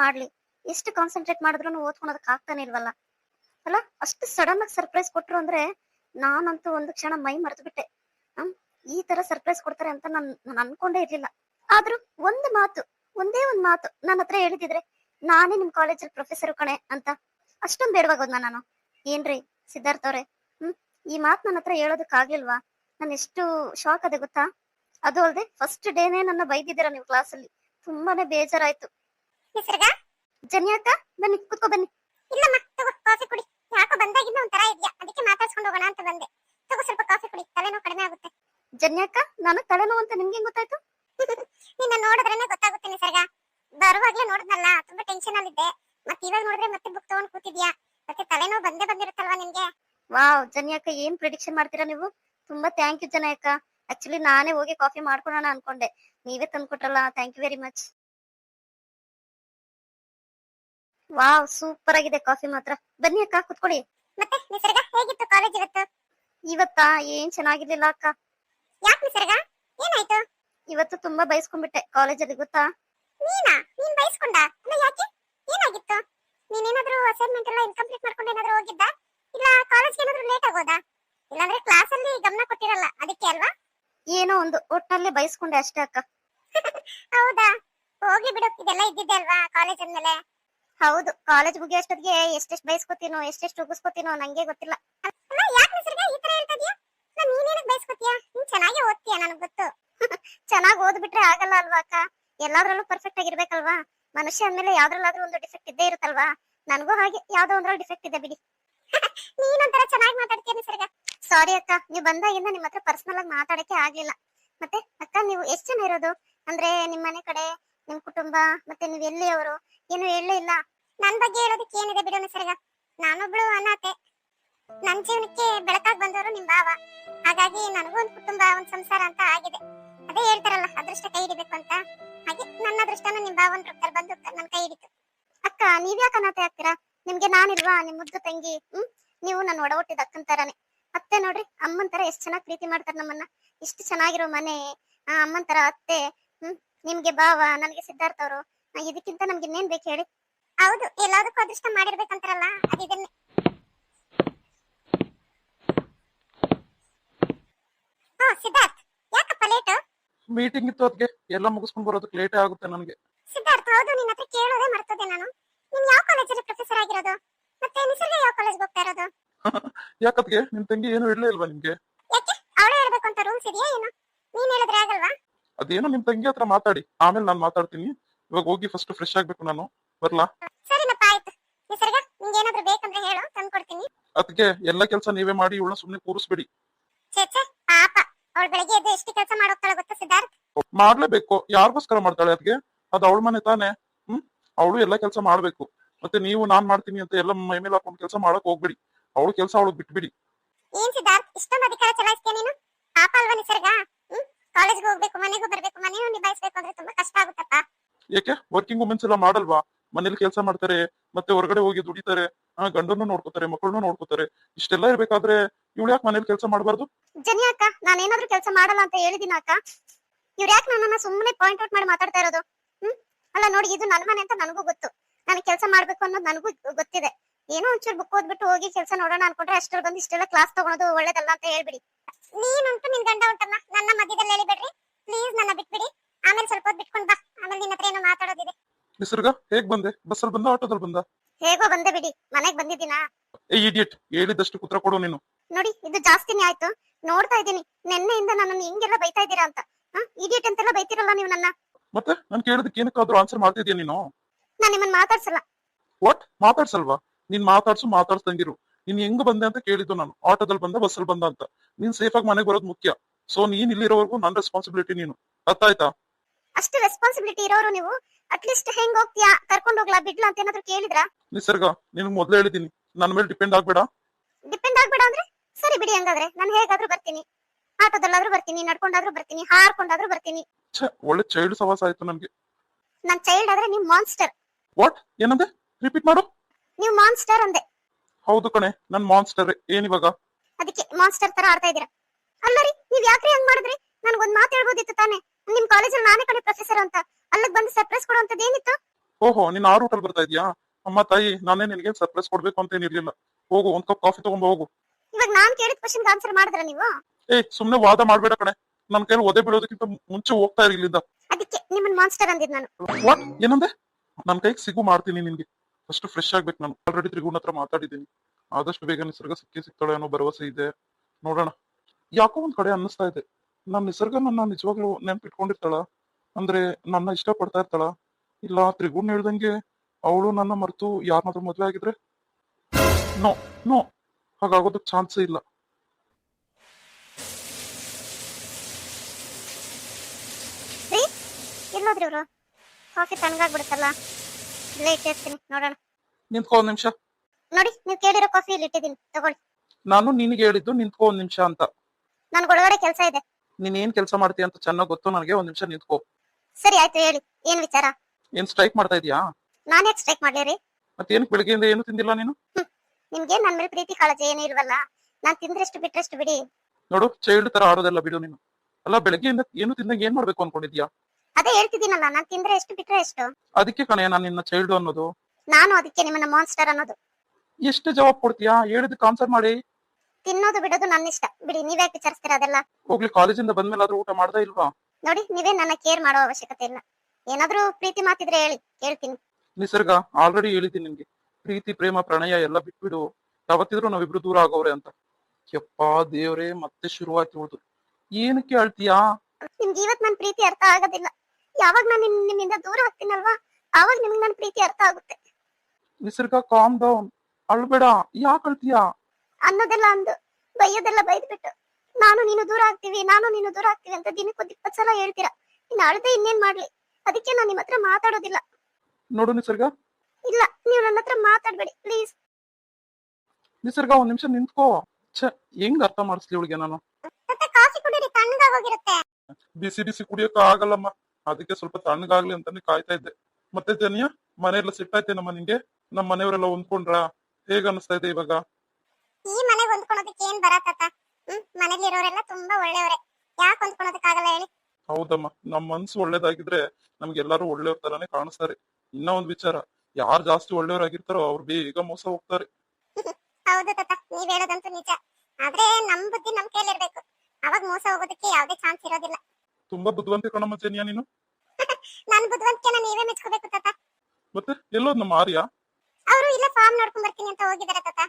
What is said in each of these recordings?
ಮಾಡ್ಲಿ. ಎಷ್ಟು ಕಾನ್ಸಂಟ್ರೇಟ್ ಮಾಡಿದ್ರು ಓದ್ಕೊಳೋದಕ್ ಆಗ್ತಾನೆ ಇಲ್ವಲ್ಲ? ಅಲ್ಲ, ಅಷ್ಟು ಸಡನ್ ಆಗಿ ಸರ್ಪ್ರೈಸ್ ಕೊಟ್ರು ಅಂದ್ರೆ ನಾನಂತೂ ಒಂದು ಕ್ಷಣ ಮೈ ಮರೆತು ಬಿಟ್ಟೆ ಹ್ಮ್, ಈ ತರ ಸರ್ಪ್ರೈಸ್ ಕೊಡ್ತಾರೆ ಅಂತ ನಾನ್, ನಾನು ಅನ್ಕೊಂಡೇ ಇರ್ಲಿಲ್ಲ. ಆದ್ರೂ ಒಂದು ಮಾತು, ಒಂದೇ ಒಂದ್ ಮಾತು ನನ್ನ ಹತ್ರ ಹೇಳಿದಿದ್ರೆ, ನಾನೇ ನಿಮ್ ಕಾಲೇಜಲ್ಲಿ ಪ್ರೊಫೆಸರ್ ಕಣೆ ಅಂತ ಅಷ್ಟೊಂದ್ ಬೇಡವಾಗೋದ್ನ ನಾನು? ಏನ್ರಿ ಸಿದ್ಧಾರ್ಥ ಅವ್ರೆ? ಹ್ಮ್, ಈ ಮಾತು ನನ್ನ ಹತ್ರ ಹೇಳೋದಕ್ಕಾಗ್ಲಿಲ್ವಾ ನಾನು ಎಷ್ಟು ಶಾಕ್ ಅದೇ ಗೊತ್ತಾ? ಅದು ಅಲ್ದೆ ಫಸ್ಟ್ ಡೇನೆ ನನ್ನ ಬೈದಿದ್ದೀರಾ ನೀವು ಕ್ಲಾಸಲ್ಲಿ ತುಂಬಾನೇ ಬೇಜಾರಾಯ್ತು. ನಿಸರ್ಗ? ಜನ್ಯಾಕ ಬನ್ನಿ ಕುತ್ಕೋ ಬನ್ನಿ. ಇಲ್ಲಮ್ಮ ತಗೋ ಕಾಫಿ ಕುಡಿ. ಯಾಕೋ ಬಂದಾಗಿಂದ ಒಂಥರ ಇದೆಯಾ? ಅದಕ್ಕೆ ಮಾತಾಡ್ಸ್ಕೊಂಡು ಹೋಗೋಣ ಅಂತ ಬಂದೆ. ತಗೋ ಸ್ವಲ್ಪ ಕಾಫಿ ಕುಡಿ. ತಲೆನೋವು ಕಡಿಮೆ ಆಗುತ್ತೆ. ಜನ್ಯಾಕ ನಾನು ತಲೆನೋವು ಅಂತ ನಿಮ್ಗೆ ಗೊತ್ತಾಯ್ತು? ನಿನ್ನ ನೋಡಿದ್ರೇನೆ ಗೊತ್ತಾಗುತ್ತೆ ನಿಸರ್ಗ. ಬರುವಾಗ್ಲೇ ನೋಡಿದ್ನಲ್ಲ ತುಂಬಾ ಟೆನ್ಷನ್ ಅಲ್ಲಿದ್ದೆ. ಮತ್ತೆ ಇವಾಗ ನೋಡಿದ್ರೆ ಮತ್ತೆ ಬುಕ್ ತಗೊಂಡ್ ಕೂತಿದ್ಯಾ? ಮತ್ತೆ ತಲೆನೋವು ಬಂದೇ ಬಂದಿರುತ್ತಲ್ವಾ ನಿಮ್ಗೆ ವಾವ್ ಜನ್ಯಾಕ ಏನ್ ಪ್ರಿಡಿಕ್ಷನ್ ಮಾಡ್ತೀರಾ ನೀವು? ತುಂಬಾ ಥ್ಯಾಂಕ್ ಯು ಜನ್ಯಾಕ ಆಕ್ಚುಲಿ ನಾನೇ ಹೋಗಿ ಕಾಫಿ ಮಾಡ್ಕೊಳೋಣ ಅನ್ಕೊಂಡೆ. ನೀವೇ ತಂದ್ಕೊಟ್ರಲ್ಲ thank you very much wow super ಆಗಿದೆ ಕಾಫಿ ಮಾತ್ರ. ಬನ್ನಿ ಅಕ್ಕ ಕುತ್ಕೊಳ್ಳಿ. ಮತ್ತೆ ನಿಸರ್ಗ ಹೇಗಿತ್ತು ಕಾಲೇಜ್ ಇವತ್ತು? ಇವತ್ತಾ ಏನ್ ಚೆನ್ನಾಗಿರ್ಲಿಲ್ಲ ಅಕ್ಕ. ಯಾಕೆ ನಿಸರ್ಗ? ಏನಾಯ್ತು? ಇವತ್ತು ತುಂಬಾ ಬೈಸ್ಕೊಂಡ್ಬಿಟ್ಟೆ ಕಾಲೇಜಲ್ಲಿ ಗೊತ್ತಾ? ನೀನಾ? ನೀನ್ ಬಯಸ್ಕೊಂಡ ಅಲ್ಲ ಯಾಕೆ? ಏನಾಗಿತ್ತು? ನೀನೇನಾದ್ರೂ ಅಸೈನ್ಮೆಂಟ್ ಎಲ್ಲ ಇನ್ಕಂಪ್ಲೀಟ್ ಮಾಡ್ಕೊಂಡು ಏನಾದ್ರೂ ಹೋಗಿದ್ದ? ಇಲ್ಲ ಕಾಲೇಜ್ಗೆ ಏನಾದ್ರೂ ಲೇಟ್ ಆಗೋದಾ? ಇಲ್ಲಾಂದ್ರೆ ಕ್ಲಾಸ್ ಅಲ್ಲಿ ಗಮನ ಕೊಟ್ಟಿರಲ್ಲ ಅದಕ್ಕೆ ಅಲ್ವಾ? ಏನೋ ಒಂದು ಒಟ್ನಲ್ಲಿ ಬಯಸ್ಕೊಂಡೆ ಅಷ್ಟೇ ಅಕ್ಕ. ಹೌದಾ? ಹೋಗಿ ಬಿಡು ಇದೆಲ್ಲ ಇದ್ದಿದ್ದೆ ಅಲ್ವಾ ಕಾಲೇಜ್ ಅಂದ್ಮೇಲೆ? ಹೌದು ಕಾಲೇಜ್ ಮುಗಿಯೋ ಅಷ್ಟೊತ್ತಿಗೆ ಎಷ್ಟೆಷ್ಟು ಬೈಸ್ಕೊತೀನೋ, ಎಷ್ಟೆಷ್ಟು ಉಗಿಸ್ಕೊತೀನೋ ನಂಗೆ ಗೊತ್ತಿಲ್ಲ. ಚೆನ್ನಾಗಿ ಓದ್ತೀಯ ನನಗೆ ಗೊತ್ತು? ಚೆನ್ನಾಗಿ ಓದ್ಬಿಟ್ರೆ ಆಗಲ್ಲ ಅಲ್ವಾ ಅಕ್ಕ? ಎಲ್ಲಾದ್ರಲ್ಲೂ ಪರ್ಫೆಕ್ಟ್ ಆಗಿರ್ಬೇಕಲ್ವಾ? ಮನುಷ್ಯ ಅಂದ್ಮೇಲೆ ಯಾವ್ದ್ರಲ್ಲಾದ್ರೂ ಒಂದು ಡಿಫೆಕ್ಟ್ ಇದ್ದೇ ಇರುತ್ತಲ್ವಾ? ನನಗೂ ಹಾಗೆ ಯಾವ್ದೋ ಒಂದ್ರಲ್ಲಿ ಡಿಫೆಕ್ಟ್ ಇದೆ ಬಿಡಿ. ನೀನೊಂಥರ ಚೆನ್ನಾಗಿ ಮಾತಾಡ್ತೀಯ ನಿಸರ್ಗ? ಸಾರಿ ಅಕ್ಕ, ನೀವು ಬಂದಾಗಿಂದ ನಿಮ್ಮ ಹತ್ರ ಪರ್ಸನಲ್ ಆಗಿ ಮಾತಾಡಕ್ಕೆ ಆಗ್ಲಿಲ್ಲ. ಮತ್ತೆ, ಅಕ್ಕ, ನೀವು ಎಷ್ಟ್ ಜನ ಇರೋದು? ಅಂದ್ರೆ ನಿಮ್ ಮನೆ ಕಡೆ, ನಿಮ್ ಕುಟುಂಬ, ಮತ್ತೆ ನೀವ್ ಎಲ್ಲಿಯವರು? ಏನು ಹೇಳಲೇ ಇಲ್ಲ. ನನ್ ಬಗ್ಗೆ ಹೇಳೋದಕ್ಕೆ ಏನಿದೆ ಬಿಡು ನಿಸರ್ಗ. ನಾನೊಬ್ಳು ಅನಾಥೆ ನನ್ ಜೀವನಕ್ಕೆ ಬೆಳಕಾಗ್ ಬಂದವರು ನಿಮ್ ಭಾವ. ಹಾಗಾಗಿ ನನಗೂ ಒಂದ್ ಕುಟುಂಬ, ಒಂದ್ ಸಂಸಾರ ಅಂತ ಆಗಿದೆ. ಅದೇ ಹೇಳ್ತಾರಲ್ಲ, ಅದೃಷ್ಟ ಕೈ ಹಿಡಿಬೇಕು ಅಂತ. ಹಾಗೆ ನನ್ನ ಅದೃಷ್ಟನ ನಿಮ್ ಭಾವನ್ ರೂಪದಲ್ಲಿ ಬಂದು ನನ್ ಕೈ ಹಿಡಿತು. ಅಕ್ಕ ನೀವ್ಯಾಕೆ ಅನಾಥೆ ಆಗ್ತೀರಾ? ನಿಮ್ಗೆ ನಾನಿಲ್ವಾ? ನಿಮ್ ಮುದ್ದು ತಂಗಿ, ಹ್ಮ್? ನೀವು ನನ್ನ ಒಡ ಹುಟ್ಟಿದ ಅಕ್ಕನ್ ತರಾನೇ. ಅತ್ತೆ ನೋಡ್ರಿ, ಅಮ್ಮನ್ ತರ ಎಷ್ಟ್ ಚೆನ್ನಾಗಿ ಪ್ರೀತಿ ಮಾಡ್ತಾರ ನಮ್ಮನ್ನ. ಇಷ್ಟು ಚೆನ್ನಾಗಿರೋ ಮನೆ, ಆ ಅಮ್ಮನ್ ತರ ಅತ್ತೆ, ಹ್ಮ್? ನಿಮ್ಗೆ ಭಾವ, ನನಗೆ ಸಿದ್ಧಾರ್ಥ ಅವರು. ಇದಕ್ಕಿಂತ ನಮ್ಗೆ ಇನ್ನೇನ್ ಬೇಕು ಹೇಳಿ? ಹೌದು ಎಲ್ಲದಕ್ಕೂ ಅದೃಷ್ಟ ಮಾಡಿರ್ಬೇಕಂತಾರಲ್ಲ ಅದಿದನ್ನೇ ಹಾ ಸಿದ್ಧಾರ್ಥ್ ಯಾಕಪ್ಪ ಲೇಟು ಮೀಟಿಂಗ್ ಇತ್ತು ಅದಕ್ಕೆ ಎಲ್ಲ ಮುಗಿಸ್ಕೊಂಡು ಬರೋದಕ್ಕೆ ಲೇಟ್ ಆಗುತ್ತೆ ನನಗೆ. ಸಿದ್ಧಾರ್ಥ್ ಹೌದು ನಿನ್ನ ಹತ್ರ ಕೇಳೋದೇ ಮರ್ತದೆ ನಾನು. ನೀನ್ ಯಾವ ಕಾಲೇಜಲ್ಲಿ ಪ್ರೊಫೆಸರ್ ಆಗಿರೋದು? ಮತ್ತೆ ನಿಸರ್ಗ ಯಾವ ಕಾಲೇಜ್ ಹೋಗ್ತಾ ಇರೋದು? ಯಾಕತ್ಗೆ ನಿಮ್ ತಂಗಿ ಏನು ಇಡ್ಲೇ ಇಲ್ವಾ ನಿಮ್ಗೆ? ಯಾಕೆ? ಅವಳೇ ಹೇಳ್ಬೇಕು ಅಂತ ರೂಲ್ಸ್ ಇದೆಯಾ ಏನು? ನೀನ್ ಹೇಳಿದ್ರೆ ಆಗಲ್ವಾ? ಅದೇನೋ ನಿಮ್ ತಂಗಿ ಹತ್ರ ಮಾತಾಡಿ. ಆಮೇಲೆ ನಾನು ಮಾತಾಡ್ತೀನಿ. ಇವಾಗ ಹೋಗಿ ಫಸ್ಟ್ ಫ್ರೆಶ್ ಆಗ್ಬೇಕು ನಾನು. ಬರ್ಲಾ? ಸರಿನಪ್ಪ ಆಯ್ತು. ನಿಸರ್ಗ ನಿಂಗೆ ಏನಾದ್ರೂ ಬೇಕಂದ್ರೆ ಹೇಳು ತಂದ್ಕೊಡ್ತೀನಿ ಅದಕ್ಕೆ ಎಲ್ಲ ಕೆಲಸ ನೀವೇ ಮಾಡಿ ಇವಳನ್ನ ಸುಮ್ನೆ ಕೂರಿಸ್ಬೇಡಿ. ಛೇ ಛೇ ಪಾಪ. ಅವಳು ಬೆಳಿಗ್ಗೆ ಎದ್ದು ಎಷ್ಟು ಕೆಲಸ ಮಾಡೋಗ್ತಾಳೆ ಗೊತ್ತಾ ಸಿದ್ಧಾರ್ಥ್? ಮಾಡ್ಲೇಬೇಕು. ಯಾರಿಗೋಸ್ಕರ ಮಾಡ್ತಾಳೆ ಅದಕ್ಕೆ ಅದು ಅವಳ ಮನೆ ತಾನೆ. ಹ್ಮ್? ಅವಳು ಎಲ್ಲ ಕೆಲಸ ಮಾಡ್ಬೇಕು. ಮತ್ತೆ ನೀವು ನಾನ್ ಮಾಡ್ತೀನಿ ಅಂತ ಎಲ್ಲ ಮೈ ಮೇಲೆ ಹಾಕೊಂಡು ಕೆಲಸ ಮಾಡಕ್ ಹೋಗ್ಬೇಡಿ. ಅವಳು ಕೆಲಸ ಅವಳು ಬಿಟ್ಬಿಡಿ. ಏನ್ ಸಿದ್ಧಾರ್ಥ್? ಇಷ್ಟೊಂದು ಅಧಿಕಾರ ಚಲಾಯಿಸ್ತೀಯ ನೀನು? ಪಾಪ ಅಲ್ವಾ ನಿಸರ್ಗ? ಹ್ಮ್? ಕಾಲೇಜ್ಗೆ ಹೋಗ್ಬೇಕು ಮನೆಗೂ ಬರ್ಬೇಕು ಮನೆಯೂ ನಿಭಾಯಿಸ್ಬೇಕು ಅಂದ್ರೆ ತುಂಬಾ ಕಷ್ಟ ಆಗುತ್ತಪ್ಪ. ಯಾಕೆ ವರ್ಕಿಂಗ್ ವುಮೆನ್ಸ್ ಎಲ್ಲ ಮಾಡಲ್ವಾ? ಮನೇಲಿ ಕೆಲಸ ಮಾಡ್ತಾರೆ, ಮತ್ತೆ ಹೊರಗಡೆ ಹೋಗಿ ದುಡಿತಾರೆ ಗಂಡನ್ನು ನೋಡ್ಕೋತಾರೆ, ಮಕ್ಕಳನ್ನು ನೋಡ್ಕೋತಾರೆ. ಇಷ್ಟೆಲ್ಲ ಇರ್ಬೇಕಾದ್ರೆ ಇವಳು ಯಾಕೆ ಮನೇಲಿ ಕೆಲಸ ಮಾಡಬಾರ್ದು? ಜನಿ ಅಕ್ಕ ನಾನೇನಾದ್ರೂ ಕೆಲಸ ಮಾಡಲ್ಲ ಅಂತ ಹೇಳಿದಿನ ಅಕ್ಕ? ಇವ್ರು ಯಾಕೆ ನನ್ನನ್ನ ಸುಮ್ಮನೆ ಪಾಯಿಂಟ್ ಔಟ್ ಮಾಡಿ ಮಾತಾಡ್ತಾ ಇರೋದು? ಹ್ಮ್? ಅಲ್ಲ ನೋಡಿ, ಇದು ನನ್ನ ಮನೆ ಅಂತ ನನಗೂ ಗೊತ್ತು. ನನಗೆ ಕೆಲಸ ಮಾಡ್ಬೇಕು ಅನ್ನೋದು ನನಗೂ ಗೊತ್ತಿದೆ. ಏನೋ ಒಂಚೂರು ಬುಕ್ ಓದ್ಬಿಟ್ಟು ಹೋಗಿ ಕೆಲಸ ನೋಡೋಣ ಅನ್ಕೊಂಡ್ರೆ ಅಷ್ಟರಲ್ಲಿ ಬಂದು ಇಷ್ಟೆಲ್ಲ ಕ್ಲಾಸ್ ತಗೊಳೋದು ಒಳ್ಳೇದಲ್ಲ ಅಂತ ಹೇಳ್ಬಿಡಿ. ನೀನಂತೂ ನಿನ್ ಗಂಡ ಉಂಟಮ್ಮ ನನ್ನ ಮಧ್ಯದಲ್ಲಿ ಹೇಳಿಬೇಡ್ರಿ ಪ್ಲೀಸ್ ನನ್ನ ಬಿಟ್ಬಿಡಿ. ಆಮೇಲೆ ಸ್ವಲ್ಪ ಹೊತ್ತು ಬಿಟ್ಕೊಂಡು ಬಾ. ಆಮೇಲೆ ನಿನ್ನ ಹತ್ರ ಏನೋ ಮಾತಾಡೋದಿದೆ. ನಿಸರ್ಗ ಹೇಗ್ ಬಂದೆ? ಬಸ್ಸಲ್ಲಿ ಬಂದ ಆಟೋದಲ್ಲಿ ಬಂದ? ಹೇಗೋ ಬಂದೆ ಬಿಡಿ. ಮನೆಗೆ ಬಂದಿದ್ದೀನಾ? ಏ ಇಡಿಯಟ್ ಹೇಳಿದಷ್ಟು ಕುತ್ರ ಕೊಡು ನೀನು. ನೋಡಿ ಇದು ಜಾಸ್ತಿನೇ ಆಯ್ತು. ನೋಡ್ತಾ ಇದ್ದೀನಿ. ನಿನ್ನೆಯಿಂದ ನನ್ನನ್ನು ಹಿಂಗೆಲ್ಲ ಬೈತಾ ಇದ್ದೀರಾ ಅಂತ. ಇಡಿಯಟ್ ಅಂತೆಲ್ಲ ಬೈತಿರಲ್ಲ ನೀವು ನನ್ನ. ಮತ್ತೆ? ನಾನು ಕೇಳಿದಕ್ಕೆ ಏನಕ್ಕಾದ್ರೂ ಆನ್ಸರ್ ಮಾಡ್ತಿದ್ಯಾ ನೀನು? ನಾನು ನಿಮ್ಮನ್ನ ಮಾತಾಡ್ಸಲ್ಲ. ವಾಟ್ ಮಾತಾಡ್ಸಲ್ವಾ? ನೀನ್ ಮಾತಾಡ್ಸು ಮಾತಾಡ್ಸ್ದಂಗಿರು ನೀನ್ ಹೆಂಗ್ ಬಂದೆ ಅಂತ ಕೇಳಿದ್ದು ನಾನು. ಆಟೋದಲ್ಲಿ ಬಂದ ಬಸ್ಸಲ್ಲಿ ಬಂದ ಅಂತ. ನೀನ್ ಸೇಫ್ ಆಗಿ ಮನೆಗೆ ಬರೋದು ಮುಖ್ಯ. ಸೊ ನೀನ್ ಇಲ್ಲಿರೋವರೆಗೂ ನನ್ನ ರೆಸ್ಪಾನ್ಸಿಬಿಲಿಟಿ ನೀನು. ಅರ್ಥ ಆಯ್ತಾ? ಅಷ್ಟು ರೆಸ್ಪಾನ್ಸಿಬಿಲಿಟಿ ಇರೋರು ನೀವು. ಅಟ್ಲೀಸ್ಟ್ ಹೆಂಗ್ ಹೋಗ್ತೀಯಾ? ಕರ್ಕೊಂಡು ಹೋಗ್ಲಾ? ಬಿಡ್ಲಾ ಅಂತ ಏನಾದ್ರು ಕೇಳಿದ್ರಾ? ನಿಸರ್ಗ ನಿನಗೆ ಮೊದ್ಲೇ ಹೇಳಿದೀನಿ ನನ್ನ ಮೇಲೆ ಡಿಪೆಂಡ್ ಆಗ್ಬೇಡ. ಡಿಪೆಂಡ್ ಆಗ್ಬೇಡ ಅಂದ್ರೆ? ಸರಿ ಬಿಡಿ ಹಂಗಾದ್ರೆ. ನಾನು ಹೇಗಾದ್ರೂ ಬರ್ತೀನಿ. ಆಟೋದಲ್ಲಾದ್ರೂ ಬರ್ತೀನಿ ನಡ್ಕೊಂಡಾದ್ರೂ ಬರ್ತೀನಿ ಹಾರ್ಕೊಂಡಾದ್ರೂ ಬರ್ತೀನಿ. ಛೆ ಒಳ್ಳೆ ಚೈಲ್ಡ್ ಸವಾಸ ಆಯ್ತು ನನಗೆ. ನನ್ ಚೈಲ್ಡ್ ಆದ್ರೆ ನೀವು ಮಾನ್ಸ್ಟರ್ ವಾಟ್ ಏನಂದೆ? ರಿಪೀಟ್ ಮಾಡು. ನೀವು ಮಾನ್ಸ್ಟರ್ ಅಂದೆ. ಹೌದು ಕಣೆ ನನ್ ಮಾನ್ಸ್ಟರ್ ಏನಿವಾಗ? ಅದಕ್ಕೆ ಮಾನ್ಸ್ಟರ್ ತರ ಆಡ್ತಾ ಇದೀರಾ ಅಲ್ಲ ರೀ ನೀವ್ ಯಾಕ್ರಿ ಹಂಗ್ ಮಾಡಿದ್ರಿ? ನನ್ಗೊಂದ್ ಮಾತು ಹೇಳ್ಬೋದಿತ್ತು ತಾನೆ. ನಿಮ್ ಕಾಲೇಜಲ್ಲಿ ನಾನೇ ಕಡೆ ಪ್ರೊಫೆಸರ್ ಅಂತ. ಅಲ್ಲಿಗೆ ಬಂದು ಸರ್ಪ್ರೈಸ್ ಕೊಡುವಂತದ್ದು ಏನಿತ್ತು? ಓಹೋ ನೀನ್ ಆ ರೂಟಲ್ಲಿ ಬರ್ತಾ ಇದೀಯಾ? ಅಮ್ಮ ತಾಯಿ ನಾನೇ ನಿನಗೆ ಸರ್ಪ್ರೈಸ್ ಕೊಡ್ಬೇಕು ಅಂತ ಏನಿರ್ಲಿಲ್ಲ. ಹೋಗು ಒಂದ್ ಕಪ್ ಕಾಫಿ ತಗೊಂಡ್ ಹೋಗು. ಇವಾಗ ನಾನ್ ಕೇಳಿದ ಕ್ವಶನ್ ಆನ್ಸರ್ ಮಾಡಿದ್ರ ನೀವು? ಏ ಸುಮ್ನೆ ವಾದ ಮಾಡ್ಬೇಡ ಕಣೆ. ನನ್ ಕೈಲಿ ಒದೆ ಬಿಡೋದಕ್ಕಿಂತ ಮುಂಚೆ ಹೋಗ್ತಾ ಇರ್ಲಿಲ್ಲ ಅದಕ್ಕೆ ನಿಮ್ಮನ್ ಮಾನ್ಸ್ಟರ್ ಅಂದಿದ್ ನಾನು. ವಾಟ್ ಏನಂದೆ? ನನ್ ಕೈಗೆ ಸಿಗು ಮಾಡ್ತೀನಿ ನಿನ್ಗೆ. ಫಸ್ಟ್ ಫ್ರೆಶ್ ಆಗ್ಬೇಕು ನಾನು. ಆಲ್ರೆಡಿ ತ್ರಿಗುಣ ಹತ್ರ ಮಾತಾಡಿದ್ದೀನಿ. ಆದಷ್ಟು ಬೇಗ ನಿಸರ್ಗ ಸಿಕ್ಕಿ ಸಿಗ್ತಾಳೆ ಅನ್ನೋ ಭರವಸೆ ಇದೆ. ನೋಡೋಣ. ಯಾಕೋ ಒಂದ್ ಕಡೆ ಅನ್ನಿಸ್ತಾ ಇದೆ. ನನ್ ನಿಸರ್ಗ ನನ್ನ ನಿಜವಾಗ್ಲೂ ನೆನ್ಪಿಟ್ಕೊಂಡಿರ್ತಾಳ. ಅಂದ್ರೆ ನನ್ನ ಇಷ್ಟ ಪಡ್ತಾ ಇರ್ತಾಳ. ಇಲ್ಲ ತ್ರಿಗುಣ್ ಹೇಳ್ದಂಗೆ ಅವಳು ನನ್ನ ಮರೆತು ಯಾರನ್ನಾದ್ರೂ ಮದ್ವೆ ಆಗಿದ್ರೆ? ನೋ ನೋ ಹಾಗಾಗೋದಕ್ ಚಾನ್ಸ್ ಇಲ್ಲ. ರೀ ಎಲ್ಲೋದ್ರಿ ಇವ್ರು ಕಾಫಿ ತಣ್ಣಗಾಗ್ಬಿಡುತ್ತಲ್ಲ ಇಲ್ಲೇ ಇಟ್ಟಿರ್ತೀನಿ ನೋಡೋಣ. ನಿಂತ್ಕೋ ಒಂದ್ ನಿಮಿಷ. ನೋಡಿ ನೀವು ಕೇಳಿರೋ ಕಾಫಿ ಇಲ್ಲಿ ಇಟ್ಟಿದ್ದೀನಿ ತಗೊಳ್ಳಿ. ನಾನು ನಿನಗೆ ಹೇಳಿದ್ದು ನಿಂತ್ಕೋ ಒಂದ್ ನಿಮಿಷ ಅಂತ. ನನ್ಗೆ ಒಳಗಡೆ ಕೆಲಸ ಇದೆ. ನೀನ್ ಏನ್ ಕೆಲಸ ಮಾಡ್ತೀಯ ಅಂತ ಚೆನ್ನಾಗಿ ಗೊತ್ತು ನನಗೆ ಒಂದ್ ನಿಮಿಷ ನಿಂತ್ಕೋ. ಸರಿ ಆಯ್ತು ಹೇಳಿ. ಏನ್ ವಿಚಾರ? ಏನ್ ಸ್ಟ್ರೈಕ್ ಮಾಡ್ತಾ ಇದೀಯಾ? ನಾನೇ ಯಾಕೆ ಸ್ಟ್ರೈಕ್ ಮಾಡ್ಲಿ ರೀ? ಮತ್ತೇನ್ ಬೆಳಿಗ್ಗೆಯಿಂದ ಏನು ತಿಂದಿಲ್ಲ ನೀನು? ನಿಮ್ಗೆ ನನ್ ಮೇಲೆ ಪ್ರೀತಿ ಕಾಳಜಿ ಏನು ಇಲ್ವಲ್ಲ ನಾನ್ ತಿಂದ್ರೆಷ್ಟು ಬಿಟ್ರಷ್ಟು ಬಿಡಿ. ನೋಡು ಚೈಲ್ಡ್ ತರ ಆಡೋದೆಲ್ಲ ಬಿಡು ನೀನು. ಅಲ್ಲ ಬೆಳಗ್ಗೆಯಿಂದ ಏನು ತಿಂದಂಗೆ ಏನ್ ಮಾಡ್ಬೇಕು ಅನ್ಕೊಂಡಿದ್ಯಾ? ಅದೇ ಹೇಳ್ತಿದ್ದೀನಲ್ಲ ನಾನ್ ತಿಂದ್ರೆ ಎಷ್ಟು ಬಿಟ್ರೆ ಎಷ್ಟು? ಅದಕ್ಕೆ ಕಣೆ ನಾನು ನಿನ್ನ ಚೈಲ್ಡ್ ಅನ್ನೋದು. ನಾನು ಅದಕ್ಕೆ ನಿಮ್ಮನ್ನ ಮಾನ್ಸ್ಟರ್ ಅನ್ನೋದು. ಎಷ್ಟು ಜವಾಬ್ ಕೊಡ್ತೀಯಾ? ಹೇಳಿದ್ ಕಾನ್ಸರ್ ಮಾಡಿ. ತಿನ್ನೋದು ಬಿಡೋದು ನನ್ನ ಇಷ್ಟ. ಬಿಡಿ ನೀವ್ಯಾಕೆ ವಿಚಾರಿಸ್ತೀರಾ ಅದೆಲ್ಲ? ಹೋಗ್ಲಿ ಕಾಲೇಜಿಂದ ಬಂದ್ಮೇಲೆ ಆದ್ರೂ ಊಟ ಮಾಡ್ದಾ ಇಲ್ವಾ? ನೋಡಿ ನೀವೇ ನನ್ನ ಕೇರ್ ಮಾಡೋ ಅವಶ್ಯಕತೆ ಇಲ್ಲ ಏನಾದ್ರೂ ಪ್ರೀತಿ ಮಾತಿದ್ರೆ ಹೇಳಿ ಕೇಳ್ತೀನಿ. ನಿಸರ್ಗ ಆಲ್ರೆಡಿ ಹೇಳಿದ್ದೀನಿ ನಿಮ್ಗೆ. ಪ್ರೀತಿ ಪ್ರೇಮ ಪ್ರಣಯ ಎಲ್ಲ ಬಿಟ್ಬಿಡು. ಯಾವತ್ತಿದ್ರು ನಾವಿಬ್ರು ದೂರ ಆಗೋವ್ರೆ ಅಂತ. ಯಪ್ಪ ದೇವ್ರೇ ಮತ್ತೆ ಶುರುವಾಯ್ತು ಹೋದ್ರು ಏನಕ್ಕೆ ಅಳ್ತೀಯಾ ನಿಮ್ಗೆ ಇವತ್ ನನ್ ಪ್ರೀತಿ ಅರ್ಥ ಆಗೋದಿಲ್ಲ. ಯಾವಾಗ ನಾನು ನಿಮ್ ನಿಮ್ಮಿಂದ ದೂರ ಆಗ್ತೀನಲ್ವಾ ಆವಾಗ ನಿಮ್ಗೆ ನನ್ ಪ್ರೀತಿ ಅರ್ಥ ಆಗುತ್ತೆ. ನಿಸರ್ಗ ಕಾಮ್ ಡೌನ್ ಅಳ್ಬೇಡ. ಯಾಕೆ ಅಳ್ತೀಯಾ? ಅನ್ನೋದೆಲ್ಲ ಅಂದು ಬೈಯೋದೆಲ್ಲ ಬೈದ್ಬಿಟ್ಟು ನಾನು ನೀನು ದೂರ ಆಗ್ತೀವಿ ನಾನು ನೀನು ದೂರ ಆಗ್ತೀವಿ ಅಂತ ದಿನಕ್ಕೊಂದ್ ಇಪ್ಪತ್ತು ಸಲ ಹೇಳ್ತೀರಾ? ಇನ್ನು ಅಳದೆ ಇನ್ನೇನ್ ಮಾಡ್ಲಿ? ಅದಕ್ಕೆ ನಾನು ನಿಮ್ಮ ಹತ್ರ ಮಾತಾಡೋದಿಲ್ಲ. ನೋಡು ನಿಸರ್ಗ. ಇಲ್ಲ ನೀವು ನನ್ನ ಹತ್ರ ಮಾತಾಡ್ಬೇಡಿ ಪ್ಲೀಸ್. ನಿಸರ್ಗ ಒಂದ್ ನಿಮಿಷ ನಿಂತ್ಕೋ. ಛೆ ಹೆಂಗ್ ಅರ್ಥ ಮಾಡಿಸ್ಲಿ ಇವಳಿಗೆ ನಾನು? ಕಾಫಿ ಕುಡೀರಿ ತಣ್ಣಗಾಗೋಗಿರುತ್ತೆ ಬಿಸಿ ಬಿಸಿ ಕುಡಿಯೋಕೆ ಆಗಲ್ಲಮ್ಮ. ಅದಕ್ಕೆ ಸ್ವಲ್ಪ ತಣ್ಣಗಾಗ್ಲಿ ಅಂತಾನೆ ಕಾಯ್ತಾ ಇದ್ದೆ. ಮತ್ತೆ ಜನಿಯ ಮನೆಯೆಲ್ಲ ಸಿಟ್ಟಾಯ್ತೇನಮ್ಮ ನಿಂಗೆ? ನಮ್ಮ ಮನೆಯವರೆಲ್ಲ ಹೊಂದ್ಕೊಂಡ್ರ? ಹೇಗ ಅನಿಸ್ತಾ ಇದೆ ಇವಾಗ? ಈ ಮನೆಗೆ ಹೊಂದ್ಕೊಳೋದಕ್ಕೆ ಏನ್ ಬರತ್ತ ಹ್ಮ್ ಮನೇಲಿರೋರೆಲ್ಲ ತುಂಬಾ ಒಳ್ಳೆಯವರೇ. ಯಾಕೆ ಹೊಂದ್ಕೊಳೋದಕ್ಕಾಗಲ್ಲ ಹೇಳಿ? ಹೌದಮ್ಮ ನಮ್ ಮನ್ಸು ಒಳ್ಳೇದಾಗಿದ್ರೆ ನಮ್ಗೆ ಎಲ್ಲರೂ ಒಳ್ಳೆಯವ್ರ ತರಾನೇ ಕಾಣಿಸ್ತಾರೆ. ಇನ್ನ ಒಂದ್ ವಿಚಾರ ಯಾರು ಜಾಸ್ತಿ ಒಳ್ಳೆಯವರಾಗಿರ್ತಾರೋ ಅವ್ರು ಬೇಗ ಮೋಸ ಹೋಗ್ತಾರೆ. ಹೌದು ತಾತ ನೀವ್ ಹೇಳೋದಂತೂ ನಿಜ. ಆದ್ರೆ ನಮ್ ಬುದ್ಧಿ ನಮ್ ಕೈಲಿರ್ಬೇಕು. ಅವಾಗ ಮೋಸ ಹೋಗೋದಕ್ಕೆ ಯಾವ್ದೇ ಚಾನ್ಸ್ ಇರೋದಿಲ್ಲ. ತುಂಬಾ ಬುದ್ಧಿವಂತಿ ಕಣಮ್ಮ ಜನಿಯ ನೀನು? ನನ್ ಬುದ್ಧಿವಂತಿಕೆನ ನೀವೇ ಮೆಚ್ಕೋಬೇಕು ತಾತ. ಮತ್ತೆ ಎಲ್ಲೋದ್ ನಮ್ಮ ಆರ್ಯ? ಅವರು ಇಲ್ಲ ಫಾರ್ಮ್ ನೋಡ್ಕೊಂಡ್ ಬರ್ತೀನಿ ಅಂತ ಹೋಗಿದಾರೆ ತಾತ.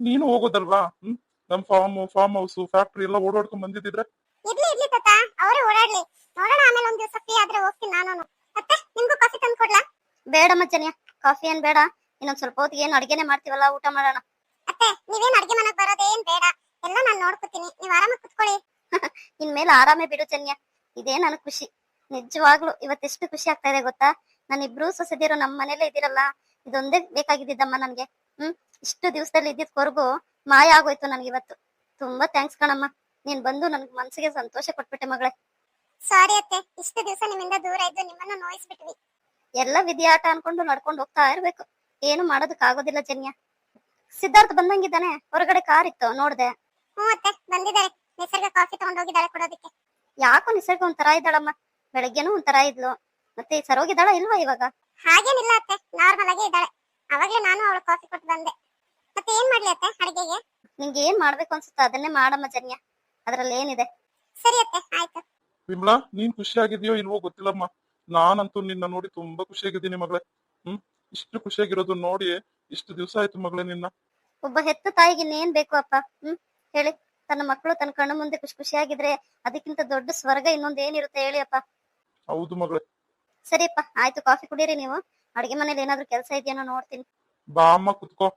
ನೀನು ಹೋಗೋದಲ್ವಾ? ಹ್ಮ್? ನಮ್ ಫಾರ್ಮ್ ಫಾರ್ಮ್ ಹೌಸ್ ಫ್ಯಾಕ್ಟ್ರಿ ಎಲ್ಲ ಓಡಾಡ್ಕೊಂಡ್ ಬಂದಿದ್ರೆ ಇರ್ಲಿ ಇರ್ಲಿ ತಾತ ಅವರೇ ಓಡಾಡ್ಲಿ. ನೋಡೋಣ ಆಮೇಲೆ ಒಂದ್ ದಿವಸ ಫ್ರೀ ಆದ್ರೆ ಹೋಗ್ತೀನಿ ನಾನು ಮತ್ತೆ ನಿಮ್ಗೂ ಕಾಫಿ ತಂದು ಕೊಡ್ಲಾ? ಬೇಡ ಮಚ್ಚನ್ಯ ಕಾಫಿ ಏನ್ ಬೇಡ. ಇನ್ನೊಂದ್ ಸ್ವಲ್ಪ ಹೊತ್ತಿಗೆ ಏನ್ ಅಡಿಗೆನೆ ಮಾಡ್ತೀವಲ್ಲ ಊಟ ಮಾಡೋಣ. ಅತ್ತೆ ನೀವೇನ್ ಅಡಿಗೆ ಮನೆಗ್ ಬರೋದೇನ್ ಬೇಡ. ಎಲ್ಲ ನಾನ್ ನೋಡ್ಕೊತೀನಿ. ನೀವ್ ಆರಾಮಾಗಿ ಕುತ್ಕೊಳ್ಳಿ. ಇನ್ಮೇಲೆ ಆರಾಮೇ ಬಿಡು ಚನ್ಯ. ಇದೇ ನನ್ ಖುಷಿ. ನಿಜವಾಗ್ಲು ಇವತ್ತೆಷ್ಟು ಖುಷಿ ಆಗ್ತಾ ಇದೆ ಗೊತ್ತಾ? ನನ್ ಇಬ್ರು ಸೊಸೆದಿರೋ ನಮ್ಮ ಮನೇಲೆ ಇದಿರಲ್ಲ ಇದೊಂದೇ ಬೇಕಾಗಿದ್ದಮ್ಮ ನನ್ಗೆ. ಹ್ಮ್? ಇಷ್ಟು ದಿವಸದಲ್ಲಿ ಇದ್ದಿದ್ವರೆಗೂ ಮಾಯ ಆಗೋಯ್ತು ನನ್ಗೆ ಇವತ್ತು. ತುಂಬಾ ಥ್ಯಾಂಕ್ಸ್ ಕಣಮ್ಮ. ನೀನ್ ಬಂದು ನನ್ಗೆ ಮನ್ಸಿಗೆ ಸಂತೋಷ ಕೊಟ್ಬಿಟ್ಟೆ ಮಗಳೇ. ಸಾರಿ ಅತ್ತೆ ಇಷ್ಟು ದಿವಸ ನಿಮ್ಮಿಂದ ದೂರ ಇದ್ದು ನಿಮ್ಮನ್ನ ನೋಯಿಸ್ಬಿಟ್ವಿ. ಎಲ್ಲ ವಿದ್ಯಾಟ ಅನ್ಕೊಂಡು ನಡ್ಕೊಂಡು ಹೋಗ್ತಾ ಇರ್ಬೇಕು. ಏನು ಮಾಡೋದಕ್ ಆಗೋದಿಲ್ಲ ಜನ್ಯ. ಸಿದ್ಧಾರ್ಥ ಬಂದಂಗಿದ್ದಾನೆ ಹೊರಗಡೆ ಕಾರ್ ಇತ್ತು ನೋಡ್ದೆ. ಹ್ಞೂ ಅತ್ತೆ ಬಂದಿದ್ದಾರೆ. ನಿಸರ್ಗ ಕಾಫಿ ತಗೊಂಡೋಗಿದ್ದಾಳೆ ಕೊಡೋದಕ್ಕೆ. ಯಾಕೋ ನಿಸರ್ಗ ಒಂಥರ ಇದ್ದಾಳಮ್ಮ. ಬೆಳಗ್ಗೆನೂ ಒಂಥರ ಇದ್ಲು. ಮತ್ತೆ ಸರೋಗಿದ್ದಾಳ ಇಲ್ವಾ ಇವಾಗ? ಹಾಗೇನಿಲ್ಲ ಅತ್ತೆ ನಾರ್ಮಲ್ ಆಗಿ ಇದ್ದಾಳೆ. ಅವಾಗ್ಲೇ ನಾನು ಅವಳು ಕಾಫಿ ಕೊಟ್ಟು ಬಂದೆ. ಮತ್ತೆ ಏನ್ ಮಾಡ್ಲಿ ಅತ್ತೆ ಅಡಿಗೆಗೆ? ನಿಂಗೆ ಏನ್ ಮಾಡ್ಬೇಕು ಅನ್ಸುತ್ತೆ ಅದನ್ನೇ ಮಾಡಮ್ಮ ಜನ್ಯ. ಅದ್ರಲ್ಲಿ ಏನಿದೆ? ಸರಿ ಅತ್ತೆ ಆಯ್ತು. ವಿಮಲಾ ನೀನ್ ಖುಷಿಯಾಗಿದ್ಯೋ ಇಲ್ವೋ ಗೊತ್ತಿಲ್ಲಮ್ಮ. ನಾನಂತೂ ನಿನ್ನ ನೋಡಿ ತುಂಬಾ ಖುಷಿಯಾಗಿದ್ದೀನಿ ಮಗಳೇ. ಹ್ಮ್? ಇಷ್ಟು ಖುಷಿಯಾಗಿರೋದು ನೋಡಿ ಇಷ್ಟು ದಿವಸ ಆಯ್ತು ಮಗಳೇ ನಿನ್ನ. ಒಬ್ಬ ಹೆತ್ತ ತಾಯಿಗೆ ಇನ್ನೇನ್ ಬೇಕು ಅಪ್ಪ? ಹ್ಮ್? ಹೇಳಿ. ತನ್ನ ಮಕ್ಕಳು ತನ್ನ ಕಣ್ಣು ಮುಂದೆ ಖುಷಿ ಖುಷಿಯಾಗಿದ್ರೆ ಅದಕ್ಕಿಂತ ದೊಡ್ಡ ಸ್ವರ್ಗ ಇನ್ನೊಂದ್ ಏನಿರುತ್ತೆ ಹೇಳಿ ಅಪ್ಪ. ಹೌದು ಮಗಳೇ. ಸರಿಯಪ್ಪ ಆಯ್ತು. ಕಾಫಿ ಕುಡೀರಿ ನೀವು. ಅಡಿಗೆ ಮನೇಲಿ ಏನಾದ್ರು ಕೆಲಸ ಇದೆಯೇನೋ ನೋಡ್ತೀನಿ. ಬಾ ಅಮ್ಮ ಕುತ್ಕೋ.